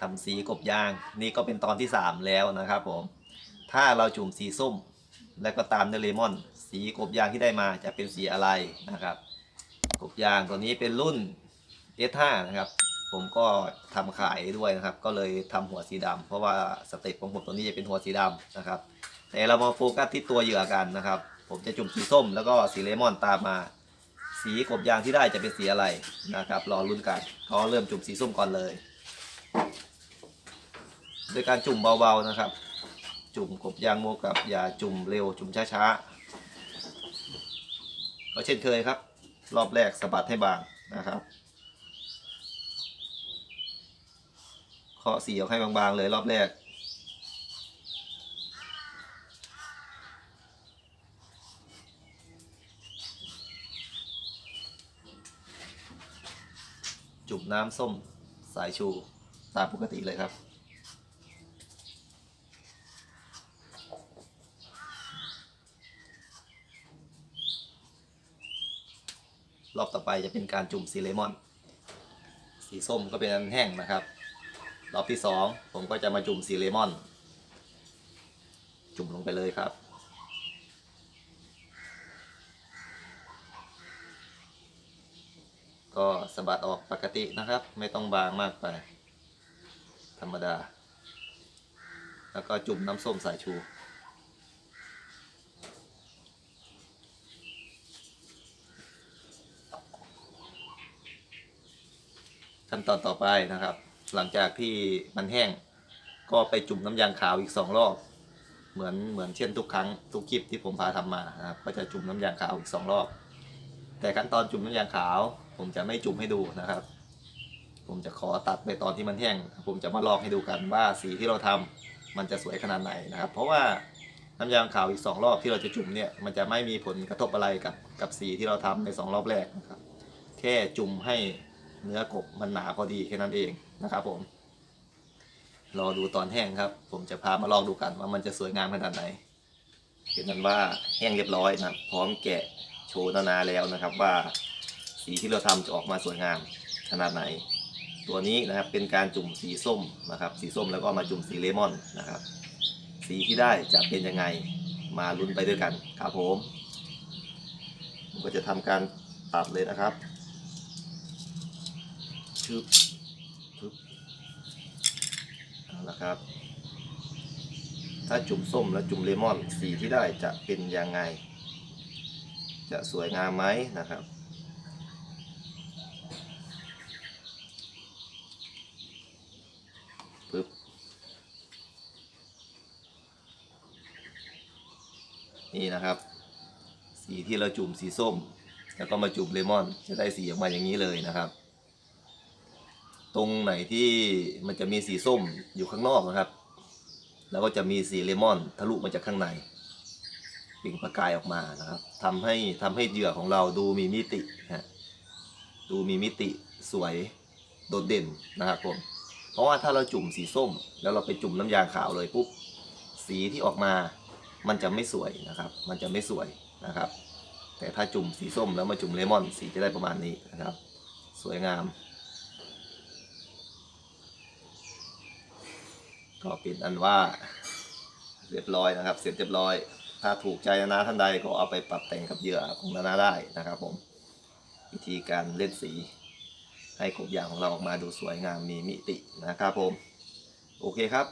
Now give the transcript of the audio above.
ทำสีกบยาง นี่ก็เป็นตอนที่ 3 แล้วนะครับผม ถ้าเราจุ่มสีส้ม แล้วก็ตามด้วยเลมอน สีกบยางที่ได้มาจะเป็นสีอะไรนะครับ กบยางตัวนี้เป็นรุ่น S5 นะครับ ผมก็ทำขายด้วยนะครับ ก็เลยทำหัวสีดำเพราะว่าสเต็ปของผมตัวนี้จะเป็นหัวสีดำนะครับ แต่เรามาโฟกัสที่ตัวเหยื่อกันนะครับ ผมจะจุ่มสีส้ม แล้วก็สีเลมอนตามมา สีกบยางที่ได้จะเป็นสีอะไรนะครับ รอรุ่นกันก็เริ่มจุ่มสีส้มก่อนเลย ดยการจุ่มเบาๆนะครับ จุ่มกบยางโมกับอย่าจุ่มเร็วจุ่มช้าๆก็เช่นเคยครับ รอบแรกสะบัดให้บางนะครับเคาะสีออกให้บางๆเลยรอบแรกจุ่มน้ำส้มสายชูตามปกติเลยครับ รอบต่อไปจะเป็นการจุ่มสีเลมอน สีส้มก็เป็นอันแห้งนะครับ รอบที่สองผมก็จะมาจุ่มสีเลมอน จุ่มลงไปเลยครับก็สะบัดออกปกตินะครับ ไม่ต้องบางมากไป ธรรมดา แล้วก็จุ่มน้ำส้มสายชู ขั้นตอนต่อไปนะครับ หลังจากที่มันแห้ง ก็ไปจุ่มน้ำยางขาวอีกสองรอบ เหมือนเหมือนเช่นทุกครั้งทุกคลิปที่ผมพาทำมานะครับ ก็จะจุ่มน้ำยางขาวอีกสองรอบ แต่ขั้นตอนจุ่มน้ำยางขาว ผมจะไม่จุ่มให้ดูนะครับ ผมจะขอตัดไปตอนที่มันแห้ง ผมจะมาลองให้ดูกันว่าสีที่เราทำมันจะสวยขนาดไหนนะครับ เพราะว่าน้ำยางขาวอีกสองรอบที่เราจะจุ่มเนี่ยมันจะไม่มีผลกระทบอะไรกับกับสีที่เราทำในสองรอบแรกนะครับ แค่จุ่มให้ เนื้อกบมันหนาพอดีแค่นั้นเองนะครับผม รอดูตอนแห้งครับ ผมจะพามาลองดูกันว่ามันจะสวยงามขนาดไหนเห็นนั้นว่าแห้งเรียบร้อยนะพร้อมแกะโชว์นานาแล้วนะครับว่าสีที่เราทำจะออกมาสวยงามขนาดไหน ตัวนี้นะครับเป็นการจุ่มสีส้มนะครับ สีส้มแล้วก็มาจุ่มสีเลมอนนะครับ สีที่ได้จะเป็นยังไงมาลุ้นไปด้วยกันครับผมผมก็จะทำการตัดเลยนะครับ ชึบชึบเอาละครับ ถ้าจุ่มส้มและจุ่มเลมอนสีที่ได้จะเป็นยังไง จะสวยงามไหมนะครับปึ๊บนี่นะครับ สีที่เราจุ่มสีส้ม แล้วก็มาจุ่มเลมอน จะได้สีออกมาอย่างนี้เลยนะครับ ตรงไหนที่มันจะมีสีส้มอยู่ข้างนอกนะครับ แล้วก็จะมีสีเลมอนทะลุมาจากข้างในเปล่งประกายออกมานะครับทำให้ทำให้เหยื่อของเราดูมีมิตินะฮะดูมีมิติสวยโดดเด่นนะครับผมเพราะว่าถ้าเราจุ่มสีส้ม แล้วเราไปจุ่มน้ำยางขาวเลยปุ๊บสีที่ออกมามันจะไม่สวยนะครับ มันจะไม่สวยนะครับ แต่ถ้าจุ่มสีส้มแล้วมาจุ่มเลมอนสีจะได้ประมาณนี้นะครับ สวยงาม ก็เป็นอันว่าเรียบร้อยนะครับ เสร็จเรียบร้อย ถ้าถูกใจนานาท่านใดก็เอาไปปรับแต่งกับเหยื่อของนานาได้นะครับผมวิธีการเล่นสีให้กบยางของเราออกมาดูสวยงามมีมิตินะครับผม โอเคครับ